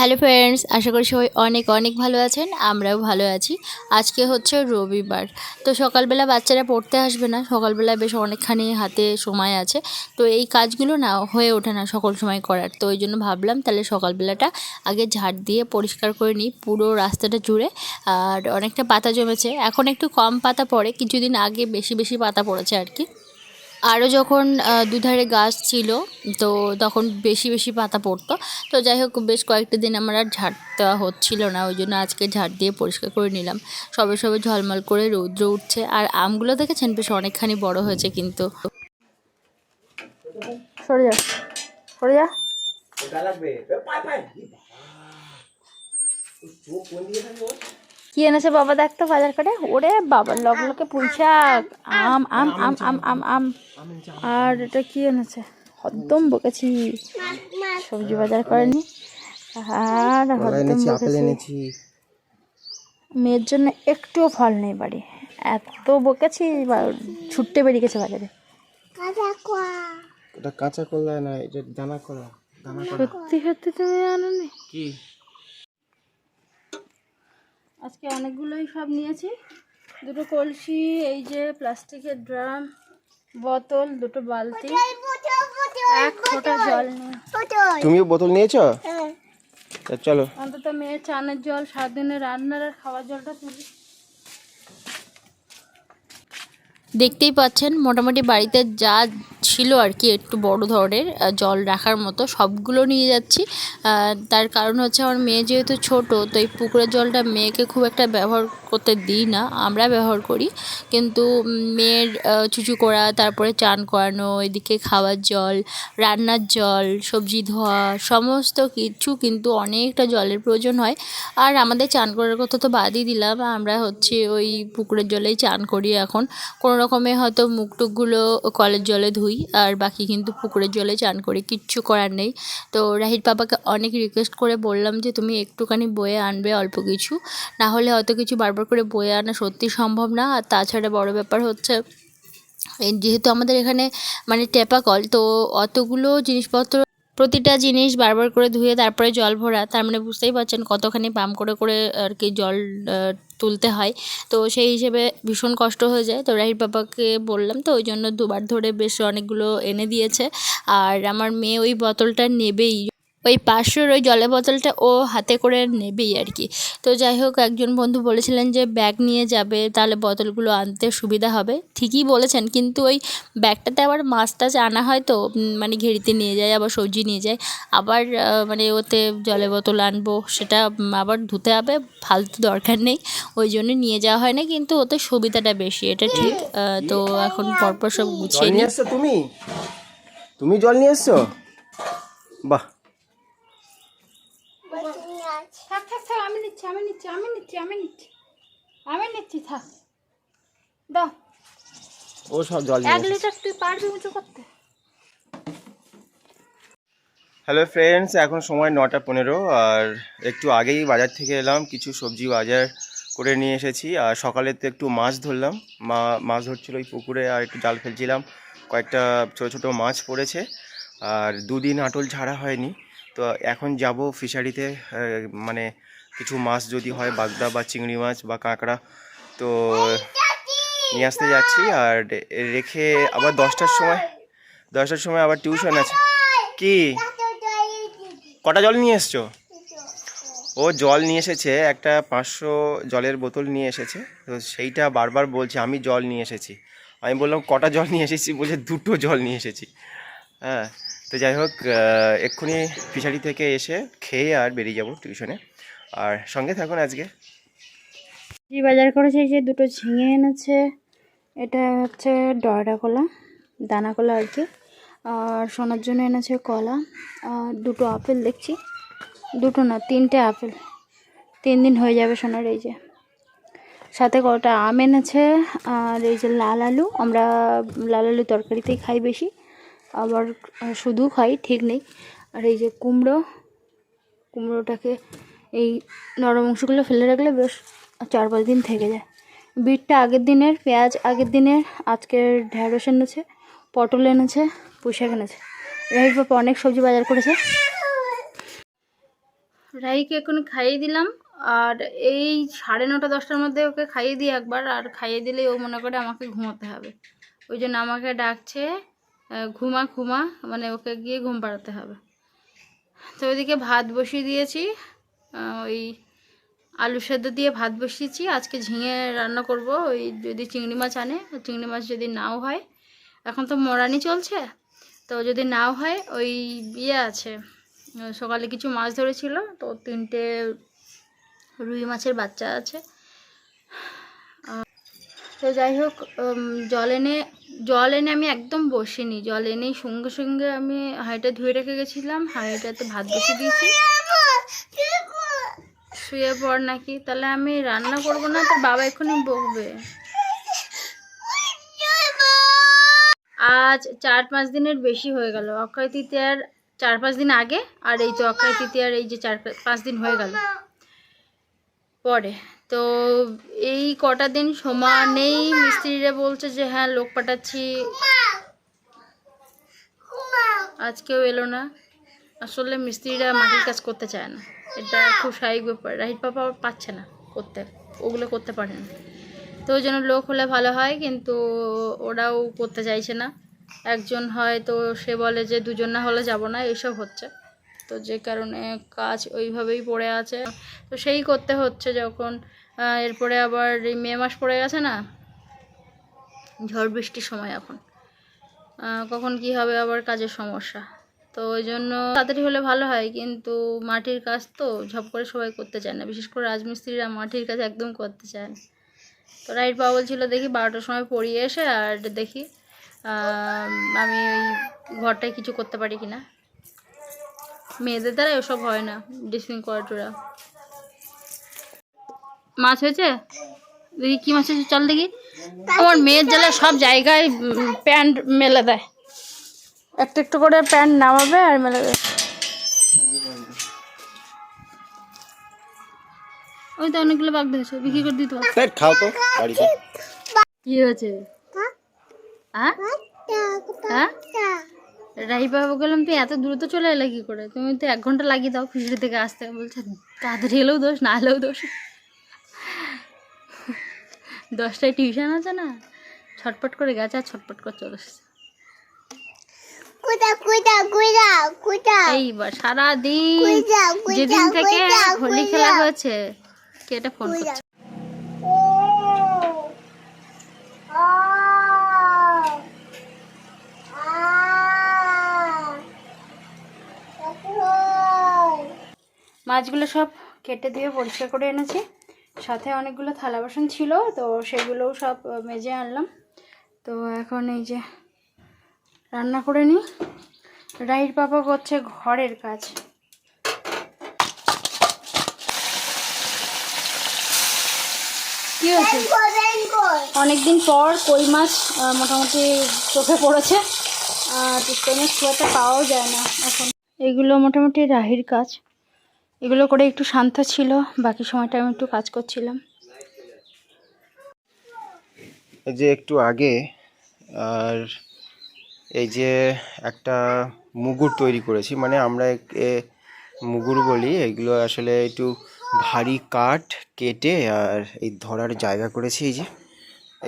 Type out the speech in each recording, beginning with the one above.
Hello friends আশা করি সবাই অনেক অনেক ভালো আছেন, আমরাও ভালো আছি। আজকে হচ্ছে রবিবার। তো সকালবেলা বাচ্চারা পড়তে আসবে না সকালবেলা বেশ অনেকখানি হাতে সময় আছে। তো এই কাজগুলো না হয়ে ওঠে না সকল সময় করার। তো ওই জন্য ভাবলাম তাহলে সকালবেলাটা আগে ঝাড় দিয়ে পরিষ্কার করে নিই পুরো রাস্তাটা জুড়ে। আর অনেকটা পাতা জমেছে। এখন একটু কম পাতা পড়ে, কিছুদিন আগে বেশি বেশি পাতা পড়েছে আর কি। আরও যখন দুধারে গাছ ছিল তো তখন বেশি বেশি পাতা পড়তো। তো যাই হোক বেশ কয়েকটা দিন আমার আর ঝাড় দেওয়া হচ্ছিল না ওই জন্য আজকে ঝাড় দিয়ে পরিষ্কার করে নিলাম। সবে সবে ঝলমল করে রৌদ্র উঠছে আর আমগুলো দেখেছেন? বেশ অনেকখানি বড় হয়েছে কিন্তু। সরে যা সরে যা। লাগবে। কি এনেছে বাবা দেখতো বাজার করে? ওরে বাবার লগলকে পুঁইশাক আম আম আম আম আম আম আর এটা কি এনেছে? হদ্দম বকেছি। সবজি বাজার করেনি। আর হদ্দম বকেছি। মেয়ের জন্য একটুও ফল নেই বাড়ি। এত বকেছি ছুটতে বেরিয়ে গেছে বাজারে কাঁচা কলা না এটা দানা কলা। সত্যি সত্যি তুমি আনোনি কি? আজকে অনেকগুলোই সব নিয়েছি। দুটো কলসি এই যে প্লাস্টিকের ড্রাম বোতল দুটো বালতি। এক ফোঁটা জল নিয়ে। তুমিও বোতল নিয়েছো? তা চলো। অন্তত মেয়ের চানের জল সাত সারাদিনে রান্নার আর খাওয়ার জলটা তুলি। দেখতেই পাচ্ছেন মোটামুটি বাড়িতে যা ছিল আর কি একটু বড় ধরনের জল রাখার মতো সবগুলো নিয়ে যাচ্ছি। তার কারণ হচ্ছে আমার মেয়ে যেহেতু ছোট, তো এই পুকুরের জলটা মেয়েকে খুব একটা ব্যবহার করতে দিই না, আমরা ব্যবহার করি। কিন্তু মেয়ের চুচু করা, তারপরে চান করানো, এদিকে খাওয়ার জল, রান্নার জল, সবজি ধোয়া, সমস্ত কিছু কিন্তু অনেকটা জলের প্রয়োজন হয়। আর আমাদের চান করার কথা তো বাদই দিলাম, আমরা হচ্ছে ওই পুকুরের জলেই চান করি এখন। কোনো রকমে হয়তো মুখ টুকগুলো কলের জলে ধুই আর বাকি কিন্তু পুকুরের জলে চান করে কিচ্ছু করার নেই। তো রাহির পাপাকে অনেক রিকোয়েস্ট করে বললাম যে, তুমি একটুখানি বয়ে আনবে অল্প কিছু। না হলে অত কিছু বারবার করে বয়ে আনা সত্যি সম্ভব না। আর তাছাড়া বড় ব্যাপার হচ্ছে যেহেতু আমাদের এখানে মানে টেপা কল, তো অতগুলো জিনিসপত্র প্রতিটা জিনিস বারবার করে ধুয়ে তারপরে জল ভরা, তার মানে বুঝতেই পারছেন কতখানি পাম্প করে করে আর কি জল তুলতে হয়। তো সেই হিসেবে ভীষণ কষ্ট হয়ে যায়। তো রাহির বাবাকে বললাম তো ওই জন্য দুবার ধরে বেশ অনেকগুলো এনে দিয়েছে। আর আমার মেয়ে ওই বোতলটা নেবেই। ওই পাঁচশোর ওই জলের বোতলটা ও হাতে করে নেবেই আর কি। তো যাই হোক একজন বন্ধু বলেছিলেন যে ব্যাগ নিয়ে যাবে তাহলে বোতলগুলো আনতে সুবিধা হবে। ঠিকই বলেছেন কিন্তু ওই ব্যাগটাতে আবার মাছ টাছ আনা হয় তো মানে ঘেরিতে নিয়ে যায় আবার সবজি নিয়ে যায়। আবার মানে ওতে জলের বোতল আনব সেটা আবার ধুতে হবে ফালতু দরকার নেই ওই জন্য নিয়ে যাওয়া হয় না কিন্তু ওতে সুবিধাটা বেশি এটা ঠিক। তো এখন পরপর সব গুছিয়ে নিয়ে তুমি? তুমি জল নিয়ে এসছো? বাহ! থাক থাক আমি নিচ্ছি আমি নিচ্ছি আমি নিচ্ছি আমি নিচ্ছি। আমি নিচ্ছি থাক। দাও। ও সব জল এক লিটার তুই পারবি উঁচু করতে? হ্যালো ফ্রেন্ডস এখন সময় নটা পনেরো আর একটু আগেই বাজার থেকে এলাম কিছু সবজি বাজার করে নিয়ে এসেছি। আর সকালে তো একটু মাছ ধরলাম। মা মাছ ধরছিল ওই পুকুরে আর একটু জাল ফেলছিলাম। কয়েকটা ছোট ছোট মাছ পড়েছে। আর দুদিন আটল ছাড়া হয়নি। তো এখন যাব ফিশারিতে মানে কিছু মাছ যদি হয়, বাগদা বা চিংড়ি মাছ বা কাঁকড়া, তো নিয়ে আসতে যাচ্ছি। আর রেখে আবার দশটার সময় দশটার সময় আবার টিউশন আছে। কি? কটা জল নিয়ে এসছো? ও জল নিয়ে এসেছে, একটা পাঁচশো জলের বোতল নিয়ে এসেছে। তো সেইটা বারবার বলছে, আমি জল নিয়ে এসেছি। আমি বললাম, কটা জল নিয়ে এসেছি বলছে দুটো জল নিয়ে এসেছি। হ্যাঁ। তো যাই হোক এক্ষুনি ফিশারি থেকে এসে খেয়ে আর বেরিয়ে যাব টিউশনে আর সঙ্গে থাকুন আজকে। জি, বাজার করেছে এই যে দুটো ঝিঙে এনেছে। এটা হচ্ছে ডয়রা কলা, দানা কলা আর কি। আর সোনার জন্য এনেছে কলা। আর দুটো আপেল দেখছি। দুটো না, তিনটে আপেল। তিন দিন হয়ে যাবে সোনার এই যে। সাথে কটা আম এনেছে। আর এই যে লাল আলু, আমরা লাল আলু তরকারিতেই খাই বেশি। আবার শুধু খাই, ঠিক নেই। আর এই যে কুমড়ো, কুমড়োটাকে এই নরম অংশগুলো ফেলে রাখলে বেশ চার পাঁচ দিন থেকে যায়। বিটটা আগের দিনের, পেঁয়াজ আগের দিনের, আজকের ঢ্যাঁড়স এনেছে, পটল এনেছে, পুঁইশাক এনেছে। রাহির বাবা অনেক সবজি বাজার করেছে। রাইকে এখন খাইয়ে দিলাম, আর এই সাড়ে নটা, দশটার মধ্যে ওকে খাইয়ে দিই একবার, আর খাইয়ে দিলেই ও মনে করে আমাকে ঘুমোতে হবে। ওই জন্য আমাকে ডাকছে ঘুমা ঘুমা মানে ওকে গিয়ে ঘুম পাড়াতে হবে। তো ওইদিকে ভাত বসিয়ে দিয়েছি ওই আলু সেদ্ধ দিয়ে ভাত বসিয়েছি। আজকে ঝিঙে রান্না করব, ওই যদি চিংড়ি মাছ আনে, চিংড়ি মাছ যদি নাও হয়। এখন তো মরানি চলছে, তো যদি নাও হয়, ওই ইয়ে আছে সকালে কিছু মাছ ধরেছিল, তো তিনটে রুই মাছের বাচ্চা আছে। তো যাই হোক জল এনে জল এনে আমি একদম বসিনি। জল এনেই সঙ্গে সঙ্গে আমি হাঁড়িটা ধুয়ে রেখে গেছিলাম। হাঁড়িটাতে ভাত বসে দিয়েছি। শুয়ে পড় নাকি? তাহলে আমি রান্না করব না? তো বাবা এক্ষুনি বকবে। আজ চার পাঁচ দিনের বেশি হয়ে গেল। অক্ষয় তৃতীয়ার চার পাঁচ দিন আগে, আর এই তো অক্ষয় তৃতীয়ার এই যে চার পাঁচ দিন হয়ে গেল। পরে। তো এই কটা দিন সমানেই মিস্ত্রিরা বলছে যে হ্যাঁ লোক পাঠাচ্ছি। আজকেও এলো না। আসলে মিস্ত্রিরা মাটির কাজ করতে চায় না। এটা খুব স্বাভাবিক ব্যাপার। রাহিত পাপা পাচ্ছে না করতে। ওগুলো করতে পারে না। তো ওই জন্য লোক হলে ভালো হয়, কিন্তু ওরাও করতে চাইছে না। একজন হয় তো সে বলে যে, দুজন না হলে যাব না এইসব হচ্ছে। তো যে কারণে কাজ ওইভাবেই পড়ে আছে। তো সেই করতে হচ্ছে যখন। এরপরে আবার এই মে মাস পড়ে গেছে না? ঝড় বৃষ্টির সময় এখন। কখন কি হবে আবার কাজের সমস্যা। তো ওই জন্য তাড়াতাড়ি হলে ভালো হয়, কিন্তু মাটির কাজ তো ঝপ করে সবাই করতে চায় না। বিশেষ করে রাজমিস্ত্রিরা মাটির কাজ একদম করতে চায় না। তো রাইট পাওয়া বলছিল দেখি বারোটার সময় পড়িয়ে এসে আর দেখি আমি ওই ঘরটায় কিছু করতে পারি কি না মেয়েদের দ্বারা এসব হয় না ডিসিং করাটোরা মাছ হয়েছে? দেখি কি মাছ হয়েছে চল দেখি। আমার মেয়ের জ্বালা সব জায়গায় প্যান্ট মেলে দেয়। একটু একটু করে প্যান্ট নামাবে আর মেলে দেবে ওই তো অনেকগুলো বাগ দেখেছ বিক্রি করে দিতে খাও তো বাড়িতে। কি হয়েছে? হ্যাঁ? হ্যাঁ? রাহি বাবু গেলাম তুই এত দ্রুত চলে এলে কি করে? তুমি তো এক ঘণ্টা লাগিয়ে দাও ফিসড়ি থেকে আসতে। বলছে তাড়াতাড়ি এলেও দোষ না এলেও দোষ। দশটায় টিউশন আছে না ছটপট করে গেছে আর ছটপট করে চলে এসেছে। এইবার সারাদিন যেদিন থেকে হোলি খেলা হয়েছে কে এটা ফোন করছে? মাছগুলো সব কেটে দিয়ে পরিষ্কার করে এনেছি। সাথে অনেকগুলো থালা বাসন ছিল, তো সেগুলোও সব মেজে আনলাম। তো এখন এই যে রান্না করে নিই। রাহির পাপা করছে ঘরের কাজ। কি হয়েছে? অনেকদিন পর কই মাছ মোটামুটি চোখে পড়েছে। আর কই মাছ খুব একটা পাওয়াও যায় না এখন। এগুলো মোটামুটি রাহির কাজ। এগুলো করে একটু শান্ত ছিল, বাকি সময়টা আমি একটু কাজ করছিলাম। এই যে একটু আগে, আর এই যে একটা মুগুর তৈরি করেছি মানে আমরা একে মুগুর বলি, এগুলো আসলে একটু ভারী কাঠ কেটে আর এই ধরার জায়গা করেছি এই যে।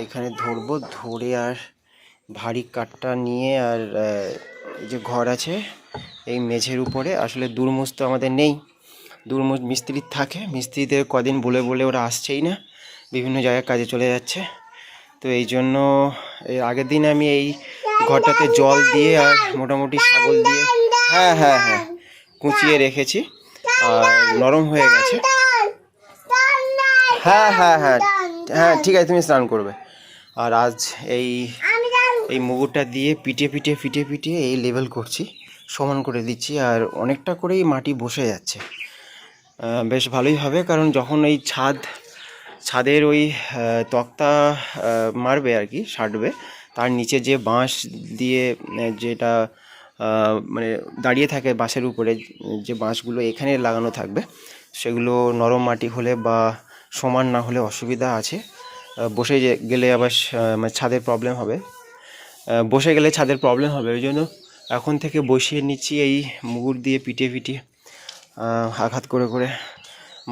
এখানে ধরবো, ধরে আর ভারী কাঠটা নিয়ে আর যে ঘর আছে, এই মেঝের উপরে, আসলে দুর্মুজ তো আমাদের নেই। দুর্মুজ মিস্ত্রির থাকে। মিস্ত্রিদের কদিন বলে বলে ওরা আসছেই না। বিভিন্ন জায়গায় কাজে চলে যাচ্ছে। তো এই জন্য আগের দিন আমি এই ঘরটাতে জল দিয়ে আর মোটামুটি শাবল দিয়ে হ্যাঁ হ্যাঁ হ্যাঁ কুচিয়ে রেখেছি। আর নরম হয়ে গেছে। হ্যাঁ হ্যাঁ হ্যাঁ হ্যাঁ ঠিক আছে, তুমি স্নান করবে। আর আজ এই এই মুগুরটা দিয়ে পিটে পিটে পিটে পিটে এই লেভেল করছি। সমান করে দিচ্ছি আর অনেকটা করেই মাটি বসে যাচ্ছে। বেশ ভালোই হবে, কারণ যখন এই ছাদ, ছাদের ওই তক্তা মারবে আর কি, সাটবে, তার নিচে যে বাঁশ দিয়ে যেটা মানে দাঁড়িয়ে থাকে বাঁশের উপরে, যে বাঁশগুলো এখানে লাগানো থাকবে, সেগুলো নরম মাটি হলে বা সমান না হলে অসুবিধা আছে। বসে গেলে আবার মানে ছাদের প্রবলেম হবে। বসে গেলে ছাদের প্রবলেম হবে, ওই জন্য এখন থেকে বসিয়ে নিচ্ছি এই মুগুর দিয়ে পিটিয়ে পিটিয়ে। আঘাত করে করে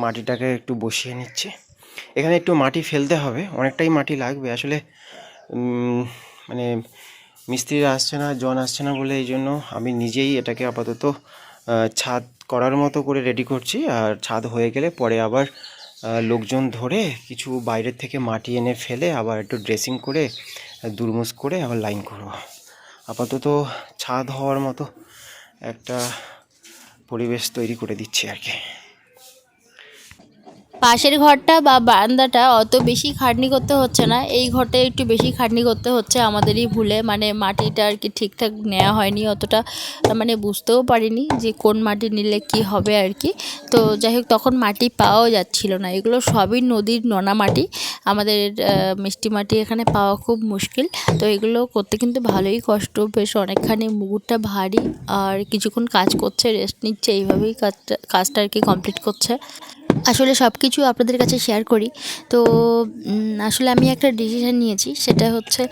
মাটিটাকে একটু বসিয়ে নিচ্ছে। এখানে একটু মাটি ফেলতে হবে, অনেকটাই মাটি লাগবে। আসলে মানে মিস্ত্রিরা আসছে না, জন আসছে না বলে এই জন্য আমি নিজেই এটাকে আপাতত ছাদ করার মতো করে রেডি করছি। আর ছাদ হয়ে গেলে পরে আবার লোকজন ধরে কিছু বাইরের থেকে মাটি এনে ফেলে আবার একটু ড্রেসিং করে দুরমুস করে আবার লাইন করব। আপাতত ছাদ হওয়ার মতো একটা পরিবেশ তৈরি করে দিচ্ছি আর কি। পাশের ঘরটা বা বারান্দাটা অত বেশি খাটনি করতে হচ্ছে না। এই ঘরটা একটু বেশি খাটনি করতে হচ্ছে আমাদেরই ভুলে। মানে মাটিটা আর কি ঠিকঠাক নেওয়া হয়নি অতটা। মানে বুঝতেও পারিনি যে কোন মাটি নিলে কি হবে আর কি। তো যাই হোক, তখন মাটি পাওয়াও যাচ্ছিল না। এগুলো সবই নদীর নোনা মাটি। আমাদের মিষ্টি মাটি এখানে পাওয়া খুব মুশকিল। তো এগুলো করতে কিন্তু ভালোই কষ্ট। বেশ অনেকখানি মুগুরটা ভারী। আর কিছুক্ষণ কাজ করছে রেস্ট নিচ্ছে। এইভাবেই কাজটা কাজটা আর কি কমপ্লিট করছে। আসলে সব কিছু আপনাদের কাছে শেয়ার করি। তো আসলে আমি একটা ডিসিশন নিয়েছি, সেটা হচ্ছে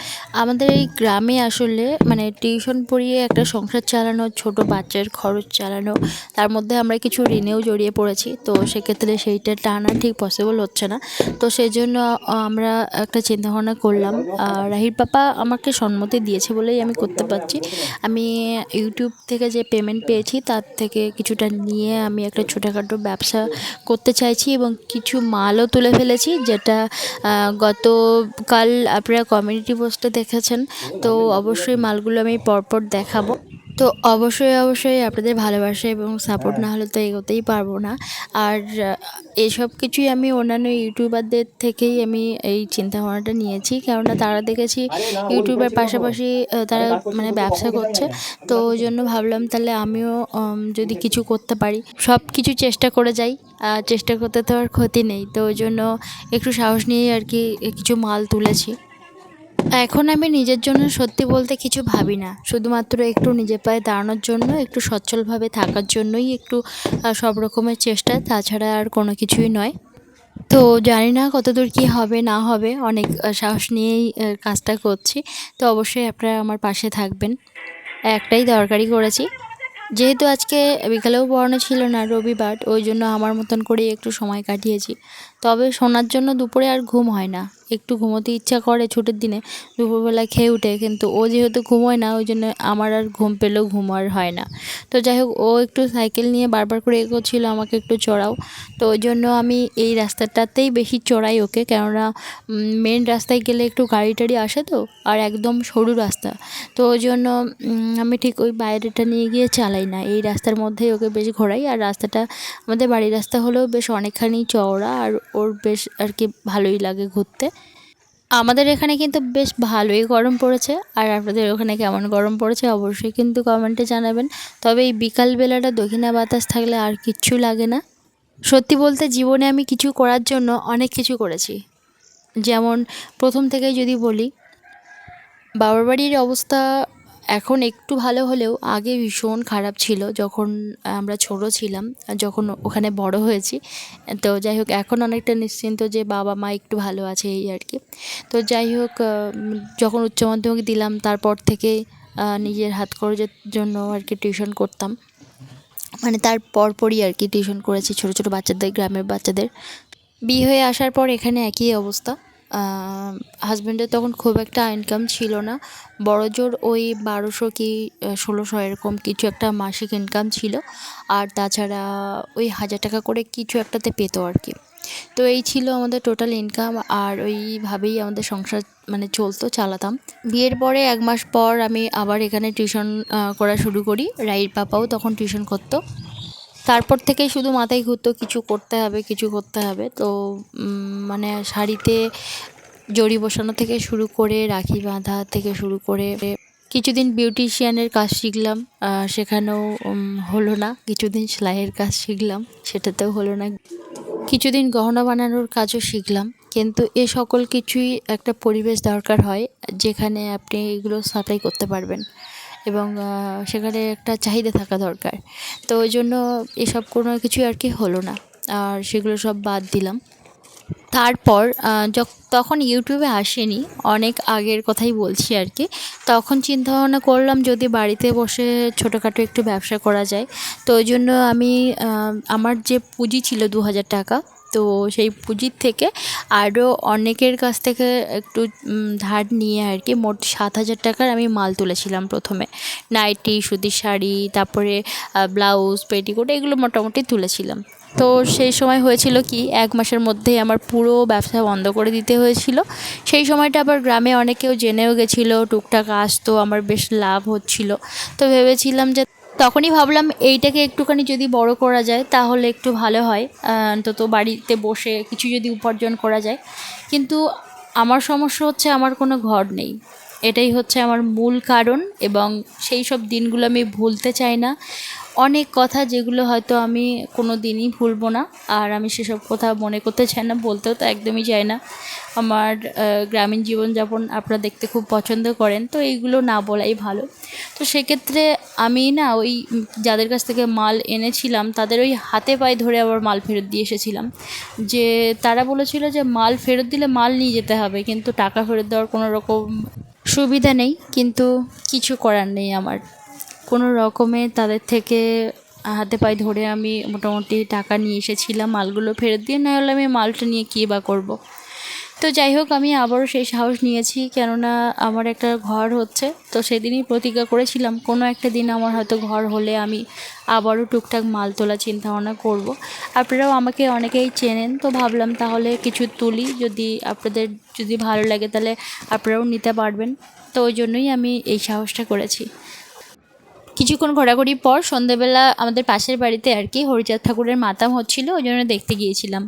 আমাদের এই গ্রামে আসলে মানে টিউশন পড়িয়ে একটা সংসার চালানো, ছোট বাচ্চার খরচ চালানো, তার মধ্যে আমরা কিছু ঋণেও জড়িয়ে পড়েছি। তো সেক্ষেত্রে সেইটা টানা ঠিক পসিবল হচ্ছে না। তো সেই জন্য আমরা একটা চিন্তাভাবনা করলাম রাহির পাপা আমাকে সম্মতি দিয়েছে বলেই আমি করতে পারছি। আমি ইউটিউব থেকে যে পেমেন্ট পেয়েছি, তার থেকে কিছুটা নিয়ে আমি একটা ছোটোখাটো ব্যবসা করতে চাইছি এবং কিছু মালও তুলে ফেলেছি, যেটা গতকাল আপনারা কমিউনিটি পোস্টে দেখেছেন। তো অবশ্যই মালগুলো আমি পরপর দেখাবো। তো অবশ্যই অবশ্যই আপনাদের ভালোবাসা এবং সাপোর্ট না হলে তো এগোতেই পারব না। আর এসব কিছুই আমি অন্যান্য ইউটিউবারদের থেকেই আমি এই চিন্তাভাবনাটা নিয়েছি। কেননা তারা দেখেছি ইউটিউবের পাশাপাশি তারা মানে ব্যবসা করছে। তো ওই জন্য ভাবলাম তাহলে আমিও যদি কিছু করতে পারি সব কিছু চেষ্টা করে যাই। আর চেষ্টা করতে তো আর ক্ষতি নেই। তো ওই জন্য একটু সাহস নিয়েই আর কি কিছু মাল তুলেছি। এখন আমি নিজের জন্য সত্যি বলতে কিছু ভাবি না শুধুমাত্র একটু নিজের পায়ে দাঁড়ানোর জন্য, একটু সচ্ছলভাবে থাকার জন্যই একটু সব রকমের চেষ্টা, তাছাড়া আর কোনো কিছুই নয়। তো জানি না কতদূর কী হবে, না হবে, অনেক সাহস নিয়েই কাজটা করছি। তো অবশ্যই আপনারা আমার পাশে থাকবেন। একটাই দরকারি করেছি। যেহেতু আজকে বিকালেও পড়ানো ছিল না রবিবার, ওই জন্য আমার মতন করেই একটু সময় কাটিয়েছি। তবে শোনার জন্য দুপুরে আর ঘুম হয় না। একটু ঘুমোতে ইচ্ছা করে ছুটির দিনে, দুপুরবেলা খেয়ে উঠে, কিন্তু ও যেহেতু ঘুমোয় না ওই জন্য আমার আর ঘুম পেলেও ঘুম আর হয় না। তো যাই হোক, ও একটু সাইকেল নিয়ে বারবার করে এগোচ্ছিল, আমাকে একটু চড়াও। তো ওই জন্য আমি এই রাস্তাটাতেই বেশি চড়াই ওকে, কেননা মেন রাস্তায় গেলে একটু গাড়ি টাড়ি আসে তো, আর একদম সরু রাস্তা। তো ওই জন্য আমি ঠিক ওই বাইরেটা নিয়ে গিয়ে চালাই না। এই রাস্তার মধ্যেই ওকে বেশ ঘোরাই, আর রাস্তাটা, আমাদের বাড়ির রাস্তা হলেও বেশ অনেকখানি চওড়া, আর ওর বেশ আর কি ভালোই লাগে ঘুরতে। আমাদের এখানে কিন্তু বেশ ভালোই গরম পড়েছে। আর আপনাদের ওখানে কেমন গরম পড়েছে অবশ্যই কিন্তু কমেন্টে জানাবেন। তবে এই বিকালবেলাটা দক্ষিণা বাতাস থাকলে আর কিচ্ছু লাগে না। সত্যি বলতে জীবনে আমি কিছু করার জন্য অনেক কিছু করেছি। যেমন প্রথম থেকেই যদি বলি, বাবার বাড়ির অবস্থা এখন একটু ভালো হলেও আগে ভীষণ খারাপ ছিল যখন আমরা ছোট ছিলাম, যখন ওখানে বড় হয়েছি। তো যাই হোক, এখন অনেকটা নিশ্চিন্ত যে বাবা মা একটু ভালো আছে এই আর কি। তো যাই হোক যখন উচ্চ মাধ্যমিক দিলাম, তারপর থেকে নিজের হাত খরচের জন্য আর কি টিউশন করতাম। মানে তার পরপরই আর কি টিউশন করেছি ছোটো ছোটো বাচ্চাদের, গ্রামের বাচ্চাদের। বিয়ে হয়ে আসার পর এখানে একই অবস্থা। হাজব্যান্ডের তখন খুব একটা ইনকাম ছিল না। বড় জোর ওই বারোশো কি ষোলোশো এরকম কিছু একটা মাসিক ইনকাম ছিল। আর তাছাড়া ওই হাজার টাকা করে কিছু একটাতে পেতো আর কি। তো এই ছিল আমাদের টোটাল ইনকাম আর ওইভাবেই আমাদের সংসার মানে চলতো, চালাতাম। বিয়ের পরে এক মাস পর আমি আবার এখানে টিউশন করা শুরু করি। রাইর পাপাও তখন টিউশন করতো। তারপর থেকেই শুধু মাথায় ঘুরতো, কিছু করতে হবে, কিছু করতে হবে। তো মানে শাড়িতে জড়ি বসানো থেকে শুরু করে, রাখি বাঁধা থেকে শুরু করে কিছুদিন বিউটিশিয়ানের কাজ শিখলাম। সেখানেও হলো না। কিছুদিন সেলাইয়ের কাজ শিখলাম, সেটাতেও হলো না। কিছুদিন গহনা বানানোর কাজও শিখলাম। কিন্তু এ সকল কিছুই একটা পরিবেশ দরকার হয়, যেখানে আপনি এগুলো সাপ্লাই করতে পারবেন। এবং সেখানে একটা চাহিদা থাকা দরকার। তো ওই জন্য এসব কোনো কিছুই আর কি হলো না। আর সেগুলো সব বাদ দিলাম। তারপর তখন ইউটিউবে আসেনি, অনেক আগের কথাই বলছি আর কি। তখন চিন্তা ভাবনা করলাম যদি বাড়িতে বসে ছোটোখাটো একটু ব্যবসা করা যায়। তো ওই জন্য আমি আমার যে পুঁজি ছিল দু হাজার টাকা তো সেই পুঁজির থেকে আরও অনেকের কাছ থেকে একটু ধার নিয়ে আর কি মোট সাত হাজার টাকার আমি মাল তুলেছিলাম প্রথমে। নাইটি, সুতির শাড়ি, তারপরে ব্লাউজ, পেটিকোট এগুলো মোটামুটি তুলেছিলাম। তো সেই সময় হয়েছিল কি, এক মাসের মধ্যেই আমার পুরো ব্যবসা বন্ধ করে দিতে হয়েছিল। সেই সময়টা আবার গ্রামে অনেকেও জেনেও গেছিল, টুকটাক আসতো, আমার বেশ লাভ হচ্ছিল। তো ভেবেছিলাম যে তখনই ভাবলাম এইটাকে একটুখানি যদি বড় করা যায়, তাহলে একটু ভালো হয়। অন্তত বাড়িতে বসে কিছু যদি উপার্জন করা যায়। কিন্তু আমার সমস্যা হচ্ছে আমার কোনো ঘর নেই। এটাই হচ্ছে আমার মূল কারণ এবং সেই সব দিনগুলো আমি ভুলতে চাই না। অনেক কথা যেগুলো হয়তো আমি কোনো দিনই ভুলবো না। আর আমি সেসব কথা মনে করতে চাই না, বলতেও তো একদমই চাই না। আমার গ্রামীণ জীবনযাপন আপনারা দেখতে খুব পছন্দ করেন, তো এইগুলো না বলাই ভালো। তো সেক্ষেত্রে আমি না ওই যাদের কাছ থেকে মাল এনেছিলাম, তাদের ওই হাতে পায়ে ধরে আবার মাল ফেরত দিয়ে এসেছিলাম। যে তারা বলেছিল যে মাল ফেরত দিলে মাল নিয়ে যেতে হবে, কিন্তু টাকা ফেরত দেওয়ার কোনো রকম সুবিধা নেই, কিন্তু কিছু করার নেই আমার। কোনো রকমে তাদের থেকে হাতে পায়ে ধরে আমি মোটামুটি টাকা নিয়ে এসেছিলাম, মালগুলো ফেরত দিয়ে, না হলে আমি মালটা নিয়ে কী বা করব। তো যাই হোক, আমি আবারও সেই সাহস নিয়েছি, কেননা আমার একটা ঘর হচ্ছে, তো সেদিনই প্রতিজ্ঞা করেছিলাম, কোনো একটা দিন আমার হয়তো ঘর হলে আমি আবারও টুকটাক মাল তোলা চিন্তাভাবনা করব। আপনারাও আমাকে অনেকেই চেনেন, তো ভাবলাম তাহলে কিছু তুলি, যদি আপনাদের যদি ভালো লাগে তাহলে আপনারাও নিতে পারবেন। তো ওই জন্যই আমি এই সাহসটা করেছি। কিছুক্ষণ ঘোরাঘুরির পর সন্ধেবেলা আমাদের পাশের বাড়িতে আর কি হরিচাঁদ ঠাকুরের মাতাম হচ্ছিল, ওই জন্য দেখতে গিয়েছিলাম।